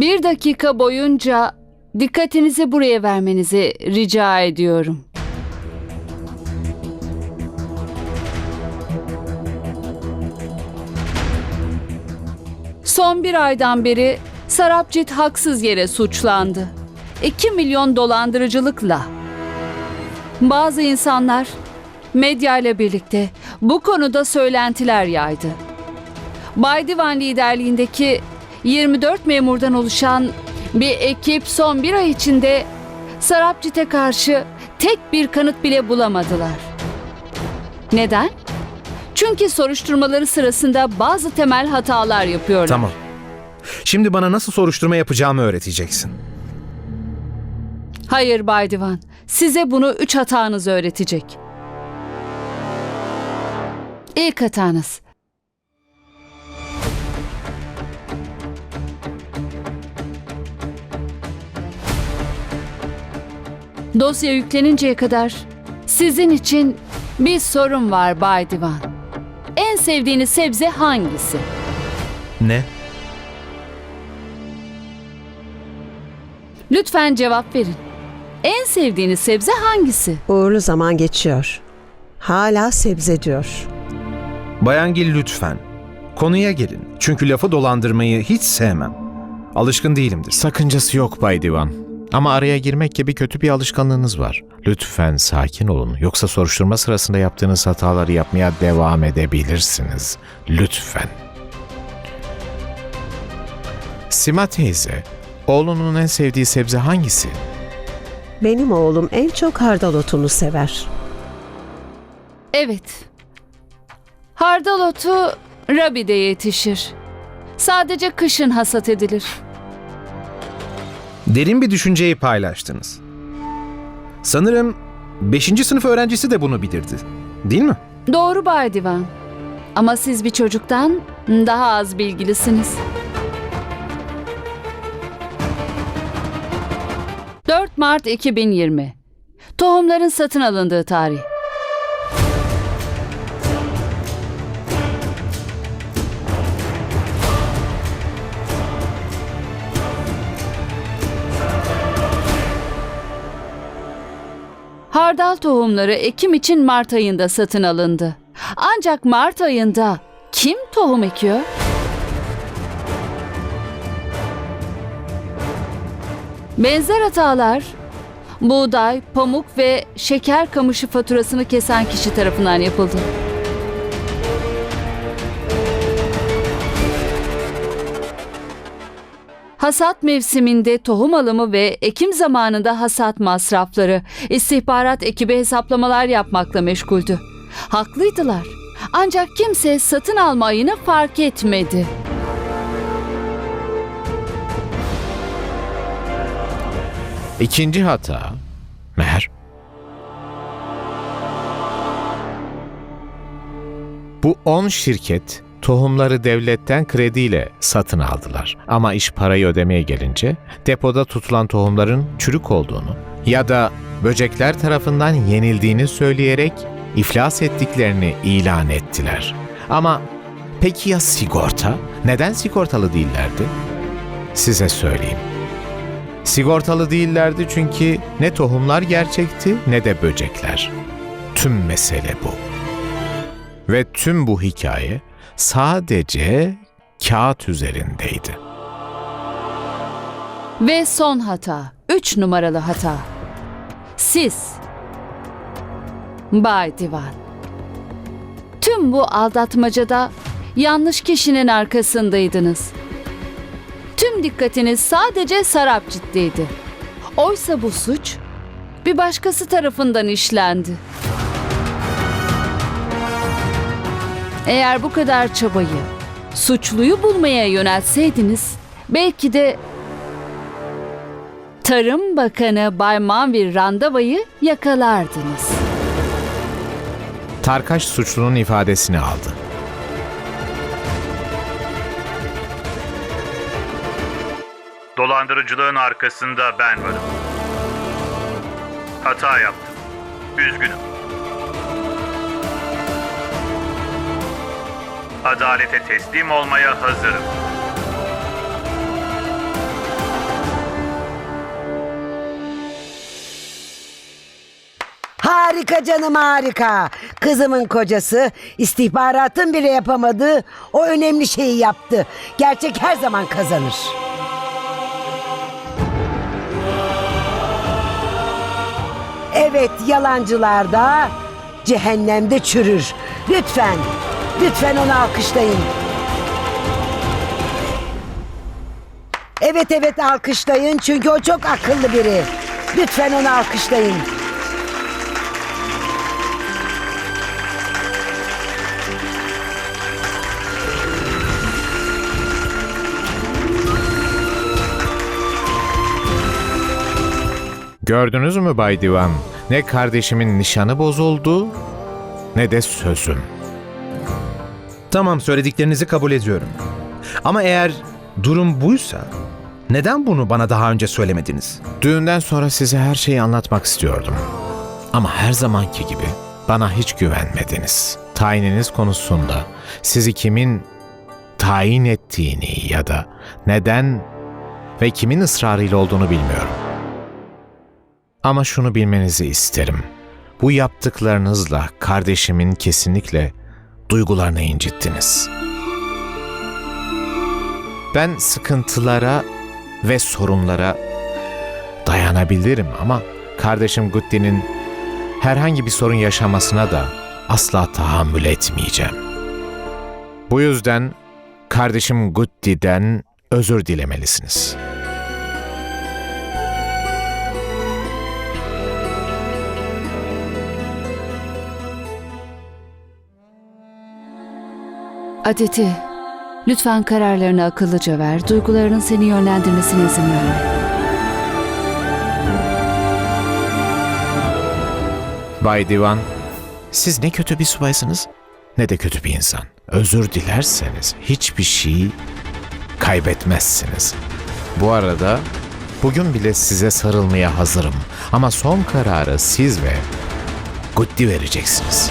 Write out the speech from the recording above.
Bir dakika boyunca dikkatinizi buraya vermenizi rica ediyorum. Son bir aydan beri Sarapcit haksız yere suçlandı. 2 milyon dolandırıcılıkla. Bazı insanlar medya ile birlikte bu konuda söylentiler yaydı. Bay Divan liderliğindeki 24 memurdan oluşan bir ekip son bir ay içinde Sarapcit'e karşı tek bir kanıt bile bulamadılar. Neden? Çünkü soruşturmaları sırasında bazı temel hatalar yapıyorlar. Tamam. Şimdi bana nasıl soruşturma yapacağımı öğreteceksin. Hayır Bay Divan. Size bunu üç hatanız öğretecek. İlk hatanız. Dosya yükleninceye kadar sizin için bir sorun var Bay Divan. En sevdiğiniz sebze hangisi? Ne? Lütfen cevap verin. En sevdiğiniz sebze hangisi? Uğurlu zaman geçiyor. Hala sebze diyor. Bayan Gil lütfen. Konuya gelin. Çünkü lafı dolandırmayı hiç sevmem. Alışkın değilimdir. Sakıncası yok Bay Divan. Ama araya girmek gibi kötü bir alışkanlığınız var. Lütfen sakin olun. Yoksa soruşturma sırasında yaptığınız hataları yapmaya devam edebilirsiniz. Lütfen. Sima teyze, oğlunun en sevdiği sebze hangisi? Benim oğlum en çok hardal otunu sever. Evet. Hardal otu Rabi'de yetişir. Sadece kışın hasat edilir. Derin bir düşünceyi paylaştınız. Sanırım 5. sınıf öğrencisi de bunu bilirdi. Değil mi? Doğru Bay Divan. Ama siz bir çocuktan daha az bilgilisiniz. 4 Mart 2020. Tohumların satın alındığı tarih. Hardal tohumları ekim için Mart ayında satın alındı. Ancak Mart ayında kim tohum ekiyor? Benzer hatalar buğday, pamuk ve şeker kamışı faturasını kesen kişi tarafından yapıldı. Hasat mevsiminde tohum alımı ve ekim zamanında hasat masrafları, istihbarat ekibi hesaplamalar yapmakla meşguldü. Haklıydılar. Ancak kimse satın alma fark etmedi. İkinci hata, Meher. Bu 10 şirket tohumları devletten krediyle satın aldılar. Ama iş parayı ödemeye gelince depoda tutulan tohumların çürük olduğunu ya da böcekler tarafından yenildiğini söyleyerek iflas ettiklerini ilan ettiler. Ama peki ya sigorta? Neden sigortalı değillerdi? Size söyleyeyim. Sigortalı değillerdi çünkü ne tohumlar gerçekti ne de böcekler. Tüm mesele bu. Ve tüm bu hikaye sadece kağıt üzerindeydi. Ve son hata, üç numaralı hata. Siz, Bay Divan. Tüm bu aldatmacada yanlış kişinin arkasındaydınız. Tüm dikkatiniz sadece Sarapcit'teydi. Oysa bu suç bir başkası tarafından işlendi. Eğer bu kadar çabayı suçluyu bulmaya yöneltseydiniz belki de Tarım Bakanı Bay Manvir Randava'yı yakalardınız. Tarkaş suçlunun ifadesini aldı. Dolandırıcılığın arkasında ben varım. Hata yaptım. Üzgünüm. adalete teslim olmaya hazırım. Harika canım harika. Kızımın kocası istihbaratın bile yapamadığı o önemli şeyi yaptı. Gerçek her zaman kazanır. Evet yalancılar da cehennemde çürür. Lütfen lütfen onu alkışlayın. Evet evet alkışlayın çünkü o çok akıllı biri. Lütfen onu alkışlayın. Gördünüz mü Bay Divan? Ne kardeşimin nişanı bozuldu ne de sözüm. Tamam söylediklerinizi kabul ediyorum. Ama eğer durum buysa neden bunu bana daha önce söylemediniz? Düğünden sonra size her şeyi anlatmak istiyordum. Ama her zamanki gibi bana hiç güvenmediniz. Tayininiz konusunda sizi kimin tayin ettiğini ya da neden ve kimin ısrarıyla olduğunu bilmiyorum. Ama şunu bilmenizi isterim. Bu yaptıklarınızla kardeşimin kesinlikle duygularını incittiniz. Ben sıkıntılara ve sorunlara dayanabilirim ama kardeşim Gutti'nin herhangi bir sorun yaşamasına da asla tahammül etmeyeceğim. Bu yüzden kardeşim Gutti'den özür dilemelisiniz. Adeti, lütfen kararlarını akıllıca ver. Duygularının seni yönlendirmesine izin verme. Bay Divan, siz ne kötü bir subaysınız ne de kötü bir insan. Özür dilerseniz hiçbir şey kaybetmezsiniz. Bu arada bugün bile size sarılmaya hazırım. Ama son kararı siz ve Gutti vereceksiniz.